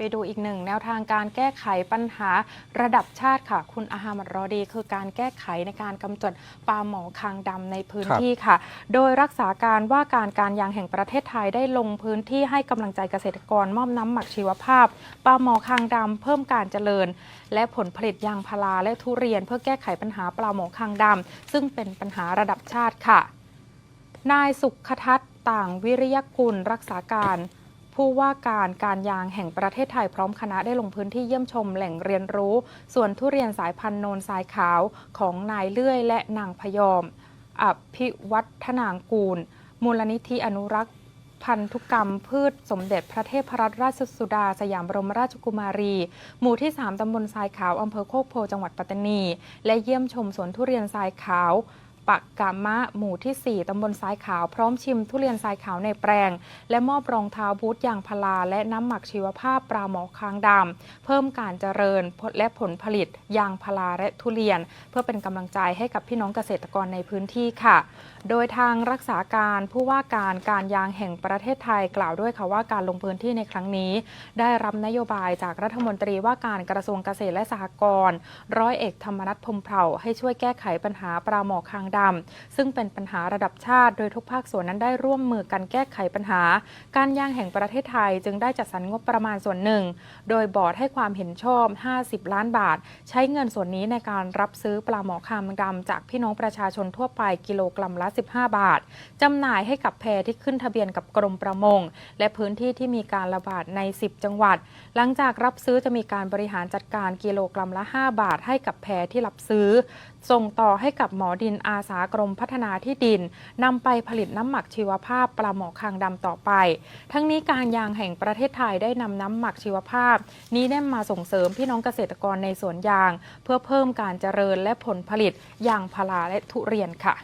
ไปดูอีกหนึ่งแนวทางการแก้ไขปัญหาระดับชาติค่ะ คุณอาฮามัดรอดี คือการแก้ไขในการกำจัดปลาหมอคางดำในพื้นที่ค่ะ โดยรักษาการว่าการการยางแห่งประเทศไทยได้ลงพื้นที่ให้กำลังใจเกษตรกรมอบน้ำหมักชีวภาพปลาหมอคางดำเพิ่มการเจริญ และผลผลิตยางพาราและทุเรียน เพื่อแก้ไขปัญหาปลาหมอคางดำซึ่งเป็นปัญหาระดับชาติค่ะ นายสุขทัศน์ต่างวิริยกุลรักษาการ ผู้ว่าการการยางแห่งประเทศไทยพร้อมคณะได้ลงพื้นที่เยี่ยมชมแหล่งเรียนรู้ ส่วนทุเรียนสายพันธุ์โนนทรายขาวของนายเลื่อยและนางพยอม อภิวัฒนางกูล มูลนิธิอนุรักษ์พันธุกรรมพืชสมเด็จพระเทพรัตนราชสุดา สยามบรมราชกุมารี หมู่ที่ 3 ตำบลทรายขาว อำเภอโคกโพ จังหวัดปัตตานี และเยี่ยมชมสวนทุเรียนทรายขาว ปักกามะหมู่ที่ 4 ตำบลทรายขาว พร้อมชิมทุเรียนทรายขาวในแปลง และมอบรองเท้าบูทยางพาราและน้ำหมักชีวภาพปลาหมอค้างดำ เพิ่มการเจริญและผลผลิตยางพาราและทุเรียน เพื่อเป็นกำลังใจให้กับพี่น้องเกษตรกรในพื้นที่ค่ะ โดยทางรักษาการผู้ว่าการการยางแห่งประเทศไทยกล่าวด้วยค่ะว่าการลงพื้นที่ในครั้งนี้ ได้รับนโยบายจากรัฐมนตรีว่าการกระทรวงเกษตรและสหกรณ์ร้อยเอกธรรมนัฐพมเผ่าให้ช่วยแก้ไขปัญหาปลาหมอค้างดำ ซึ่งเป็นปัญหาระดับชาติ โดยทุกภาคส่วนนั้นได้ร่วมมือกันแก้ไขปัญหา การยางแห่งประเทศไทยจึงได้จัดสรรงบประมาณส่วนหนึ่ง โดยบอร์ดให้ความเห็นชอบ 50 ล้านบาท ใช้เงินส่วนนี้ในการรับซื้อปลาหมอคางดำจากพี่น้องประชาชนทั่วไปกิโลกรัมละ 15 บาทจำหน่ายให้กับแพรที่ขึ้นทะเบียนกับกรมประมง และพื้นที่ที่มีการระบาดใน 10 จังหวัด หลังจากรับซื้อจะมีการบริหารจัดการกิโลกรัมละ 5 บาทให้กับแพรที่รับซื้อ ส่งต่อให้กับหมอดินอาอาสากรมพัฒนาที่ดินนำไปผลิตน้ำหมักชีวภาพปลาหมอคางดำต่อไป ทั้งนี้การยางแห่งประเทศไทยได้นำน้ำหมักชีวภาพ นี้ได้มาส่งเสริมพี่น้องเกษตรกรในสวนยาง เพื่อเพิ่มการเจริญและผลผลิตยางพาราและทุเรียนค่ะ